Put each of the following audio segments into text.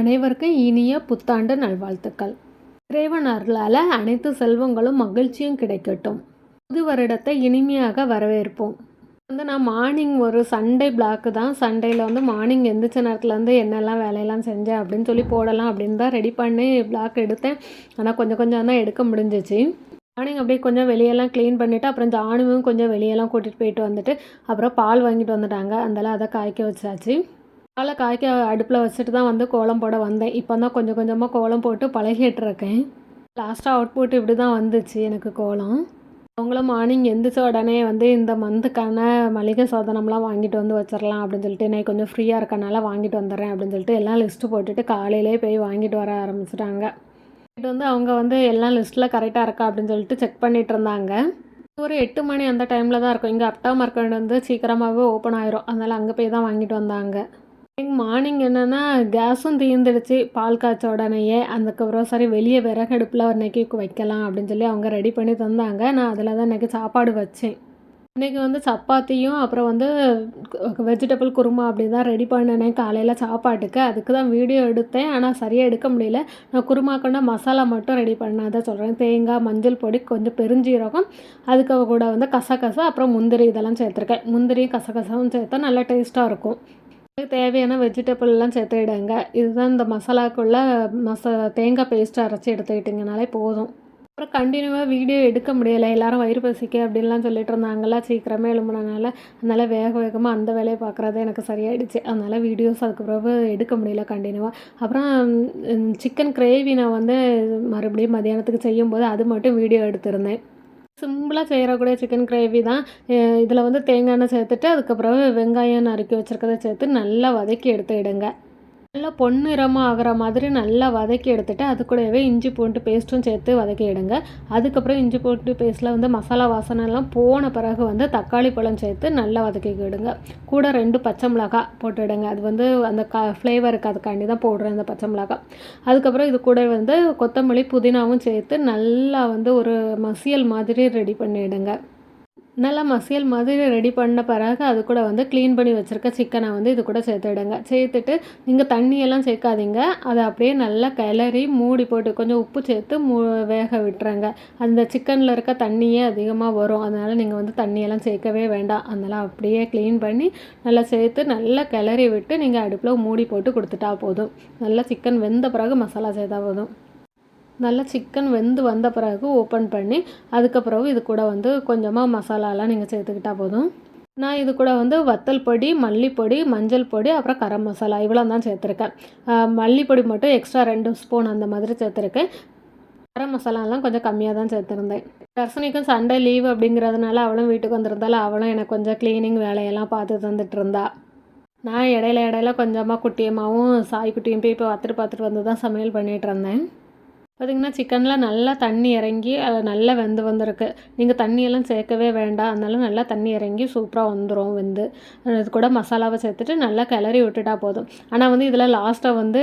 அனைவருக்கும் இனிய புத்தாண்டு நல்வாழ்த்துக்கள். இறைவன் அருளால் அனைத்து செல்வங்களும் மகிழ்ச்சியும் கிடைக்கட்டும். புது வருடத்தை இனிமையாக வரவேற்போம். வந்து நான் மார்னிங் ஒரு சண்டே பிளாக்கு தான். சண்டேயில் வந்து மார்னிங் எந்திரிச்ச நேரத்துலேருந்து என்னெல்லாம் வேலையெல்லாம் செஞ்சேன் அப்படின்னு சொல்லி போடலாம் அப்படின்னு தான் ரெடி பண்ணி பிளாக் எடுத்தேன். ஆனால் கொஞ்சம் கொஞ்சம் தான் எடுக்க முடிஞ்சிச்சு. மார்னிங் அப்படியே கொஞ்சம் வெளியெல்லாம் க்ளீன் பண்ணிவிட்டு அப்புறம் ஜானுவும் கொஞ்சம் வெளியெல்லாம் கூட்டிகிட்டு போயிட்டு வந்துட்டு அப்புறம் பால் வாங்கிட்டு வந்துட்டாங்க. அதெல்லாம் அதை காய்க்க வச்சாச்சு. காலை காய்க்க அடுப்பில் வச்சுட்டு தான் வந்து கோலம் போட வந்தேன். இப்போ தான் கொஞ்சம் கொஞ்சமாக கோலம் போட்டு பழகிட்டுருக்கேன். லாஸ்ட்டாக அவுட்புட் இப்படி தான் வந்துச்சு எனக்கு கோலம். அவங்களும் மார்னிங் எந்திரிச்ச உடனே வந்து இந்த மந்த்துக்கான மளிகை சாதனம்லாம் வாங்கிட்டு வந்து வச்சிடலாம் அப்படின்னு சொல்லிட்டு நான் கொஞ்சம் ஃப்ரீயாக இருக்கனால வாங்கிட்டு வந்துடுறேன் அப்படின்னு சொல்லிட்டு எல்லாம் லிஸ்ட்டு போட்டுட்டு காலையிலே போய் வாங்கிட்டு வர ஆரம்பிச்சிட்டாங்க. வாங்கிட்டு வந்து அவங்க வந்து எல்லாம் லிஸ்ட்டில் கரெக்டாக இருக்கா அப்படின்னு சொல்லிட்டு செக் பண்ணிகிட்டு இருந்தாங்க. ஒரு எட்டு மணி அந்த டைமில் தான் இருக்கும். இங்கே அப்டா மார்க்கெட் வந்து சீக்கிரமாகவே ஓப்பன் ஆயிரும். அதனால் அங்கே போய் தான் வாங்கிட்டு வந்தாங்க. மார்னிங் என்னென்னா கேஸும் தீர்ந்துடுச்சு பால் காய்ச்ச உடனேயே. அதுக்கப்புறம் சரி வெளியே விறகடுப்பில் இன்றைக்கி வைக்கலாம் அப்படின்னு சொல்லி அவங்க ரெடி பண்ணி தந்தாங்க. நான் அதில் தான் இன்றைக்கி சாப்பாடு வச்சேன். இன்றைக்கி வந்து சப்பாத்தியும் அப்புறம் வந்து வெஜிடபிள் குருமா அப்படி தான் ரெடி பண்ணினேன் காலையில் சாப்பாட்டுக்கு. அதுக்கு தான் வீடியோ எடுத்தேன். ஆனால் சரியாக எடுக்க முடியல. நான் குருமாக்கொண்ட மசாலா மட்டும் ரெடி பண்ணேன். சொல்கிறேன் தேங்காய் மஞ்சள் பொடி கொஞ்சம் பெருஞ்சீரகம். அதுக்கு கூட வந்து கசகசா அப்புறம் முந்திரி இதெல்லாம் சேர்த்துருக்கேன். முந்திரியும் கசகசாவும் சேர்த்தா நல்லா டேஸ்ட்டாக இருக்கும். தேவையான வெஜிடபிள்லாம் சேர்த்துடுங்க இதுதான் இந்த மசாலாக்குள்ளே மசா தேங்காய் பேஸ்ட்டு அரைச்சி எடுத்துக்கிட்டிங்கனாலே போதும். அப்புறம் கண்டினியூவாக வீடியோ எடுக்க முடியலை. எல்லாரும் வயிறு பசிக்க அப்படின்லாம் சொல்லிட்டு இருந்தாங்கல்ல சீக்கிரமே எழும்புனனால. அதனால் வேக வேகமாக அந்த வேலையை பார்க்குறது எனக்கு சரியாயிடுச்சு. அதனால் வீடியோஸ் அதுக்கு பிறகு எடுக்க முடியல கண்டினியூவாக அப்புறம் சிக்கன் கிரேவி நான் வந்து மறுபடியும் மதியானத்துக்கு செய்யும்போது அது மட்டும் வீடியோ எடுத்திருந்தேன். சிம்பிளாக செய்கிறக்கூடிய சிக்கன் கிரேவி தான். இதில் வந்து தேங்காய் எண்ணெய் சேர்த்துட்டு அதுக்கப்புறம் வெங்காயம் நறுக்கி வச்சுருக்கதை சேர்த்து நல்லா வதக்கி எடுத்து எடுத்துக்கிடுங்க நல்லா பொன்னிறமாக ஆகிற மாதிரி நல்லா வதக்கி எடுத்துகிட்டு அது கூடவே இஞ்சி பூண்டு பேஸ்ட்டும் சேர்த்து வதக்கி எடுங்க. அதுக்கப்புறம் இஞ்சி பூண்டு பேஸ்ட்டில் வந்து மசாலா வாசனைலாம் போன பிறகு வந்து தக்காளி பழம் சேர்த்து நல்லா வதக்கிக்கிடுங்க கூட ரெண்டு பச்சை மிளகா போட்டுவிடுங்க அது வந்து அந்த க ஃப்ளேவருக்கு அதுக்காண்டி தான் போடுறேன் அந்த பச்சை மிளகா அதுக்கப்புறம் இது கூட வந்து கொத்தமல்லி புதினாவும் சேர்த்து நல்லா வந்து ஒரு மசியல் மாதிரி ரெடி பண்ணிவிடுங்க நல்லா மசியல் மாதிரி ரெடி பண்ண பிறகு அது கூட வந்து க்ளீன் பண்ணி வச்சுருக்க சிக்கனை வந்து இது கூட சேர்த்துடுங்க சேர்த்துட்டு நீங்கள் தண்ணியெல்லாம் சேர்க்காதீங்க. அதை அப்படியே நல்லா கிளறி மூடி போட்டு கொஞ்சம் உப்பு சேர்த்து மூ வேக விட்டுறங்க அந்த சிக்கனில் இருக்க தண்ணியே அதிகமாக வரும். அதனால் நீங்கள் வந்து தண்ணியெல்லாம் சேர்க்கவே வேண்டாம். அதனால் அப்படியே க்ளீன் பண்ணி நல்லா சேர்த்து நல்லா கிளறி விட்டு நீங்கள் அடுப்பில் மூடி போட்டு கொடுத்துட்டா போதும். நல்லா சிக்கன் வெந்த பிறகு மசாலா சேர்த்தா போதும். நல்லா சிக்கன் வெந்து வந்த பிறகு ஓப்பன் பண்ணி அதுக்கப்புறம் இது கூட வந்து கொஞ்சமாக மசாலாலாம் நீங்கள் சேர்த்துக்கிட்டா போதும். நான் இது கூட வந்து வத்தல் பொடி மல்லிப்பொடி மஞ்சள் பொடி அப்புறம் கரம் மசாலா இவ்வளோ தான் சேர்த்துருக்கேன். மல்லிப்பொடி மட்டும் எக்ஸ்ட்ரா ரெண்டு ஸ்பூன் அந்த மாதிரி சேர்த்துருக்கேன். கரம் மசாலாலாம் கொஞ்சம் கம்மியாக தான் சேர்த்துருந்தேன். தர்சனிக்கும் சண்டே லீவ் அப்படிங்கிறதுனால அவளும் வீட்டுக்கு வந்திருந்தாலும் அவளும் எனக்கு கொஞ்சம் க்ளீனிங் வேலையெல்லாம் பார்த்து தந்துட்டு இருந்தா. நான் இடையில இடையில கொஞ்சமாக குட்டியம்மாவும் சாய் குட்டியும் போய் இப்போ பார்த்துட்டு பார்த்துட்டு வந்து தான் சமையல் பண்ணிகிட்டு இருந்தேன். பார்த்திங்கன்னா சிக்கனில் நல்லா தண்ணி இறங்கி நல்லா வெந்து வந்திருக்கு. நீங்கள் தண்ணியெல்லாம் சேர்க்கவே வேண்டாம். அதனால நல்லா தண்ணி இறங்கி சூப்பராக வந்துடும் வெந்து. இது கூட மசாலாவை சேர்த்துட்டு நல்லா கிளறி விட்டுட்டா போதும். ஆனால் வந்து இதில் லாஸ்ட்டாக வந்து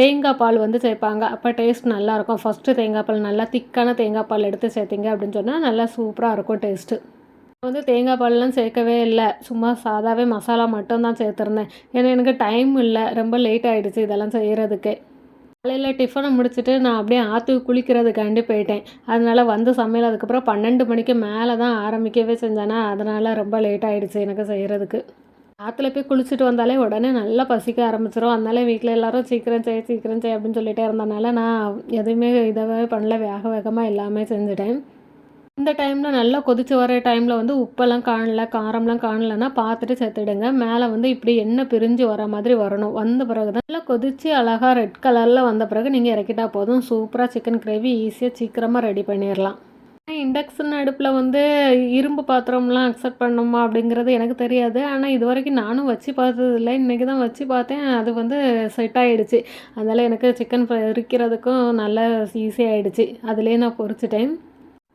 தேங்காய் பால் வந்து சேர்ப்பாங்க. அப்போ டேஸ்ட் நல்லாயிருக்கும் ஃபஸ்ட்டு தேங்காய் பால் நல்லா திக்கான தேங்காய் பால் எடுத்து சேர்த்திங்க அப்படின்னு சொன்னால் நல்லா சூப்பராக இருக்கும் டேஸ்ட்டு வந்து தேங்காய் பால்லாம் சேர்க்கவே இல்லை. சும்மா சாதாவே மசாலா மட்டும் தான் சேர்த்துருந்தேன். ஏன்னா எனக்கு டைம் இல்லை. ரொம்ப லேட் ஆகிடுச்சு இதெல்லாம் செய்கிறதுக்கே காலையில் டிஃபனை முடிச்சுட்டு நான் அப்படியே ஆற்றுக்கு குளிக்கிறதுக்காண்டி போயிட்டேன். அதனால் வந்து சமையல் அதுக்கப்புறம் பன்னெண்டு மணிக்கு மேலே தான் ஆரம்பிக்கவே செஞ்சேன்னா அதனால் ரொம்ப லேட் ஆகிடுச்சு எனக்கு செய்கிறதுக்கு ஆற்றுல போய் குளிச்சுட்டு வந்தாலே உடனே நல்லா பசிக்க ஆரம்பிச்சிடும் அதனால வீட்டில் எல்லோரும் சீக்கிரம் செய் சீக்கிரம் செய் அப்படின்னு சொல்லிட்டே இருந்தனால நான் எதுவுமே இதவே பண்ணல. வேக வேகமாக எல்லாமே செஞ்சுட்டேன். இந்த டைமில் நல்லா கொதித்து வர டைமில் வந்து உப்பெல்லாம் காணல காரம்லாம் காணலைன்னா பார்த்துட்டு சேர்த்துடுங்க மேலே வந்து இப்படி எண்ணெய் பிரிஞ்சு வர மாதிரி வரணும். வந்த பிறகு தான் நல்லா கொதித்து அழகாக ரெட் கலரில் வந்த பிறகு நீங்கள் இறக்கிட்டா போதும். சூப்பராக சிக்கன் கிரேவி ஈஸியாக சீக்கிரமாக ரெடி பண்ணிடலாம். இண்டக்ஷன் அடுப்பில் வந்து இரும்பு பாத்திரம்லாம் அக்செப்ட் பண்ணணுமா அப்படிங்கிறது எனக்கு தெரியாது. ஆனால் இது வரைக்கும் நானும் வச்சு பார்த்ததில்ல இன்றைக்கி தான் வச்சு பார்த்தேன். அது வந்து செட் ஆகிடுச்சு அதனால் எனக்கு சிக்கன் இருக்கிறதுக்கும் நல்லா ஈஸியாகிடுச்சு அதுலேயே நான் பொறிச்சிட்டேன்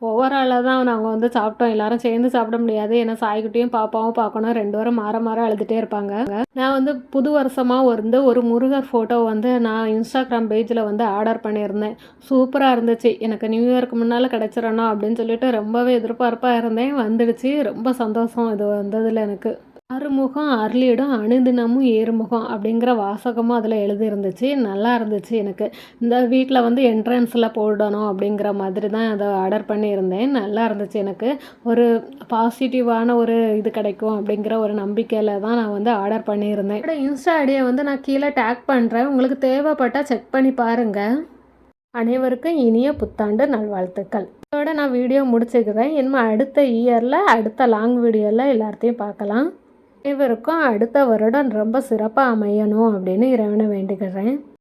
ஓவராலாக தான் நாங்கள் வந்து சாப்பிட்டோம். எல்லாரும் சேர்ந்து சாப்பிட முடியாது. ஏன்னா சாய்க்குட்டியும் பாப்பாவும் பார்க்கணும். ரெண்டு வாரம் மாற மாற அழுதுகிட்டே இருப்பாங்க. நான் வந்து புது வருஷமாக வந்து ஒரு முருகர் ஃபோட்டோ வந்து நான் இன்ஸ்டாகிராம் பேஜில் வந்து ஆர்டர் பண்ணியிருந்தேன். சூப்பராக இருந்துச்சு. எனக்கு நியூ இயர்க்கு முன்னால் கிடச்சிடணும் அப்படின்னு சொல்லிட்டு ரொம்பவே எதிர்பார்ப்பாக இருந்தேன். வந்துடுச்சு. ரொம்ப சந்தோஷம் இது வந்ததில் எனக்கு. ஆறுமுகம் அருளியிடம் அணுதினமும் ஏறுமுகம் அப்படிங்கிற வாசகமும் அதில் எழுதியிருந்துச்சு. நல்லா இருந்துச்சு எனக்கு. இந்த வீட்டில் வந்து என்ட்ரன்ஸில் போடணும் அப்படிங்கிற மாதிரி தான் அதை ஆர்டர் பண்ணியிருந்தேன். நல்லா இருந்துச்சு எனக்கு. ஒரு பாசிட்டிவான ஒரு இது கிடைக்கும் அப்படிங்கிற ஒரு நம்பிக்கையில் தான் நான் வந்து ஆர்டர் பண்ணியிருந்தேன். என்னோட இன்ஸ்டா ஐடியை வந்து நான் கீழே டேக் பண்ணுறேன் உங்களுக்கு தேவைப்பட்டால் செக் பண்ணி பாருங்கள் அனைவருக்கும் இனிய புத்தாண்டு நல்வாழ்த்துக்கள். இதோட நான் வீடியோ முடிச்சுக்கிறேன். இனிமேல் அடுத்த இயரில் அடுத்த லாங் வீடியோவில் எல்லாத்தையும் பார்க்கலாம். இவருக்கும் அடுத்த வருடம் ரொம்ப சிறப்பாக அமையணும் அப்படின்னு இறைவனை வேண்டிக்கிறேன்